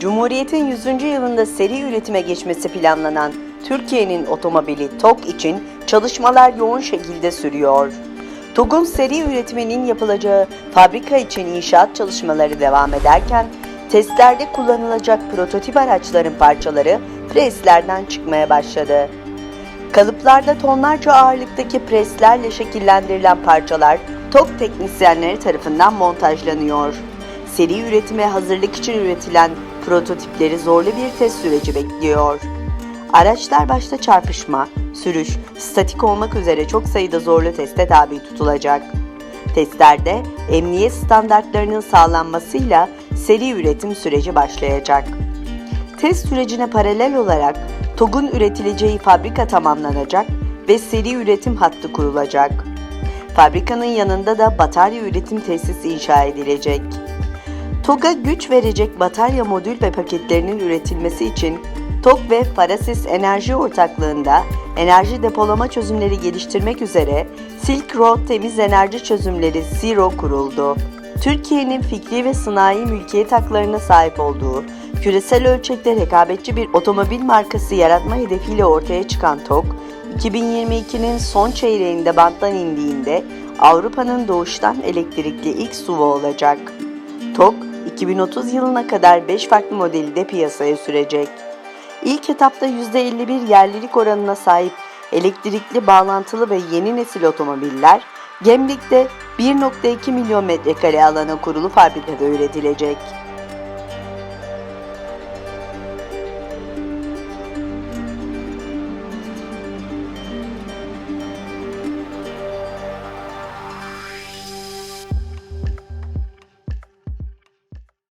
Cumhuriyet'in 100. yılında seri üretime geçmesi planlanan Türkiye'nin otomobili TOG için çalışmalar yoğun şekilde sürüyor. TOG'un seri üretiminin yapılacağı fabrika için inşaat çalışmaları devam ederken, testlerde kullanılacak prototip araçların parçaları preslerden çıkmaya başladı. Kalıplarda tonlarca ağırlıktaki preslerle şekillendirilen parçalar TOG teknisyenleri tarafından montajlanıyor. Seri üretime hazırlık için üretilen prototipleri zorlu bir test süreci bekliyor. Araçlar başta çarpışma, sürüş, statik olmak üzere çok sayıda zorlu teste tabi tutulacak. Testlerde emniyet standartlarının sağlanmasıyla seri üretim süreci başlayacak. Test sürecine paralel olarak TOG'un üretileceği fabrika tamamlanacak ve seri üretim hattı kurulacak. Fabrikanın yanında da batarya üretim tesisi inşa edilecek. TOG'a güç verecek batarya modül ve paketlerinin üretilmesi için TOG ve Farasis Enerji Ortaklığı'nda enerji depolama çözümleri geliştirmek üzere Silk Road Temiz Enerji Çözümleri Zero kuruldu. Türkiye'nin fikri ve sanayi mülkiyet haklarına sahip olduğu, küresel ölçekte rekabetçi bir otomobil markası yaratma hedefiyle ortaya çıkan TOG, 2022'nin son çeyreğinde banttan indiğinde Avrupa'nın doğuştan elektrikli ilk SUV olacak. TOG, 2030 yılına kadar 5 farklı modeli de piyasaya sürecek. İlk etapta %51 yerlilik oranına sahip elektrikli bağlantılı ve yeni nesil otomobiller, Gemlik'te 1.2 milyon metrekare alana kurulu fabrikada üretilecek.